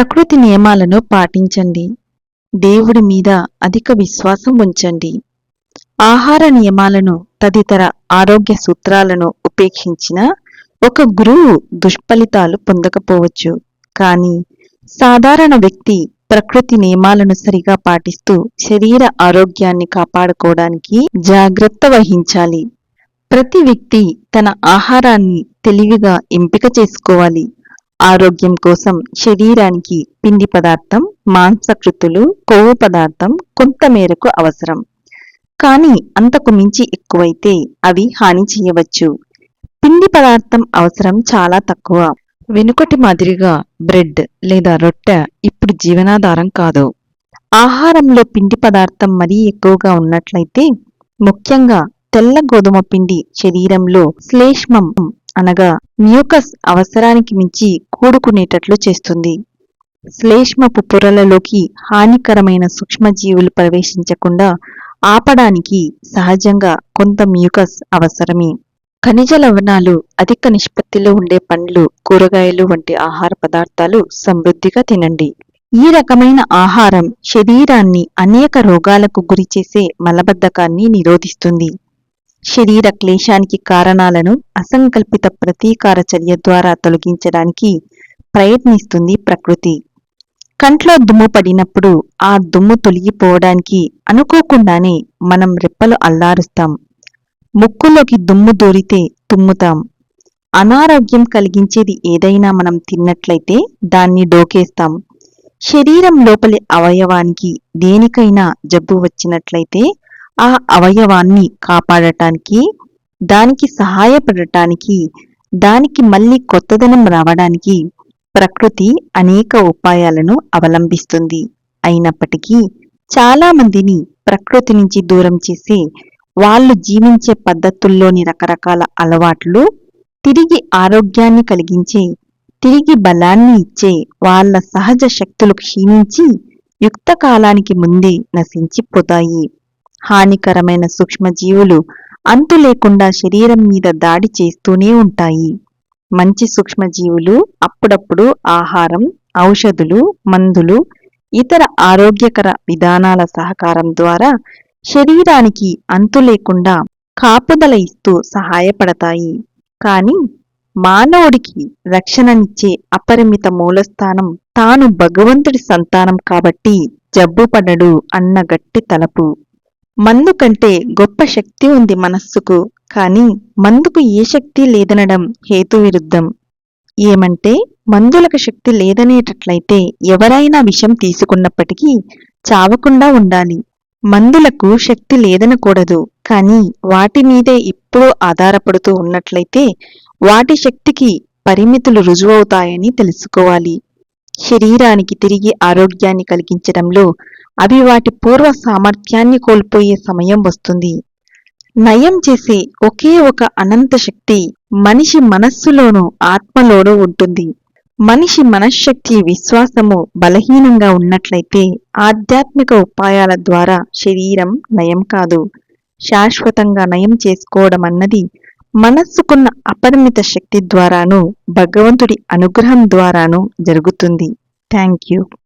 ప్రకృతి నియమాలను పాటించండి. దేవుడి మీద అధిక విశ్వాసం ఉంచండి. ఆహార నియమాలను తదితర ఆరోగ్య సూత్రాలను ఉపేక్షించిన ఒక గురువు దుష్ఫలితాలు పొందకపోవచ్చు. కానీ సాధారణ వ్యక్తి ప్రకృతి నియమాలను సరిగా పాటిస్తూ శరీర ఆరోగ్యాన్ని కాపాడుకోవడానికి జాగ్రత్త వహించాలి. ప్రతి వ్యక్తి తన ఆహారాన్ని తెలివిగా ఎంపిక చేసుకోవాలి. ఆరోగ్యం కోసం శరీరానికి పిండి పదార్థం మాంసకృతులు కొవ్వు పదార్థం కొంత మేరకు అవసరం. కానీ అంతకు మించి ఎక్కువైతే అవి హాని చేయవచ్చు. పిండి పదార్థం అవసరం చాలా తక్కువ. వెనుకటి మాదిరిగా బ్రెడ్ లేదా రొట్టె ఇప్పుడు జీవనాధారం కాదు. ఆహారంలో పిండి పదార్థం మరీ ఎక్కువగా ఉన్నట్లయితే ముఖ్యంగా తెల్ల గోధుమ పిండి శరీరంలో శ్లేష్మం అనగా మ్యూకస్ అవసరానికి మించి కూడుకునేటట్లు చేస్తుంది. శ్లేష్మపు పొరలలోకి హానికరమైన సూక్ష్మజీవులు ప్రవేశించకుండా ఆపడానికి సహజంగా కొంత మ్యూకస్ అవసరమే. ఖనిజ లవణాలు అధిక నిష్పత్తిలో ఉండే పండ్లు కూరగాయలు వంటి ఆహార పదార్థాలు సమృద్ధిగా తినండి. ఈ రకమైన ఆహారం శరీరాన్ని అనేక రోగాలకు గురిచేసే మలబద్ధకాన్ని నిరోధిస్తుంది. శరీర క్లేశానికి కారణాలను అసంకల్పిత ప్రతీకార చర్య ద్వారా తొలగించడానికి ప్రయత్నిస్తుంది ప్రకృతి. కంట్లో దుమ్ము పడినప్పుడు ఆ దుమ్ము తొలగిపోవడానికి అనుకోకుండానే మనం రెప్పలు అల్లారుస్తాం. ముక్కులోకి దుమ్ము దూరితే తుమ్ముతాం. అనారోగ్యం కలిగించేది ఏదైనా మనం తిన్నట్లయితే దాన్ని డోకేస్తాం. శరీరం లోపలి అవయవానికి దేనికైనా జబ్బు వచ్చినట్లయితే ఆ అవయవాన్ని కాపాడటానికి దానికి సహాయపడటానికి దానికి మళ్ళీ కొత్తదనం రావడానికి ప్రకృతి అనేక ఉపాయాలను అవలంబిస్తుంది. అయినప్పటికీ చాలా మందిని ప్రకృతి నుంచి దూరం చేసి వాళ్ళు జీవించే పద్ధతుల్లోని రకరకాల అలవాట్లు తిరిగి ఆరోగ్యాన్ని కలిగించే తిరిగి బలాన్ని ఇచ్చే వాళ్ళ సహజ శక్తులు క్షీణించి యుక్త కాలానికి ముందే నశించిపోతాయి. హానికరమైన సూక్ష్మజీవులు అంతు లేకుండా శరీరం మీద దాడి చేస్తూనే ఉంటాయి. మంచి సూక్ష్మజీవులు అప్పుడప్పుడు ఆహారం ఔషధులు మందులు ఇతర ఆరోగ్యకర విధానాల సహకారం ద్వారా శరీరానికి అంతు లేకుండా కాపుదల ఇస్తూ సహాయపడతాయి. కానీ మానవుడికి రక్షణనిచ్చే అపరిమిత మూలస్థానం తాను భగవంతుడి సంతానం కాబట్టి జబ్బుపడడు అన్న గట్టి తలపు. మందు కంటే గొప్ప శక్తి ఉంది మనస్సుకు. కాని మందుకు ఏ శక్తి లేదనడం హేతువిరుద్ధం. ఏమంటే మందులకు శక్తి లేదనేటట్లయితే ఎవరైనా విషం తీసుకున్నప్పటికీ చావకుండా ఉండాలి. మందులకు శక్తి లేదనకూడదు. కానీ వాటి మీదే ఇప్పుడు ఆధారపడుతూ ఉన్నట్లయితే వాటి శక్తికి పరిమితులు రుజువవుతాయని తెలుసుకోవాలి. శరీరానికి తిరిగి ఆరోగ్యాన్ని కలిగించడంలో అవి వాటి పూర్వ సామర్థ్యాన్ని కోల్పోయే సమయం వస్తుంది. నయం చేసే ఒకే ఒక అనంత శక్తి మనిషి మనస్సులోనూ ఆత్మలోనూ ఉంటుంది. మనిషి మనశ్శక్తి విశ్వాసము బలహీనంగా ఉన్నట్లయితే ఆధ్యాత్మిక ఉపాయాల ద్వారా శరీరం నయం కాదు. శాశ్వతంగా నయం చేసుకోవడం అన్నది మనస్సుకున్న అపరిమిత శక్తి ద్వారాను భగవంతుడి అనుగ్రహం ద్వారాను జరుగుతుంది. Thank you.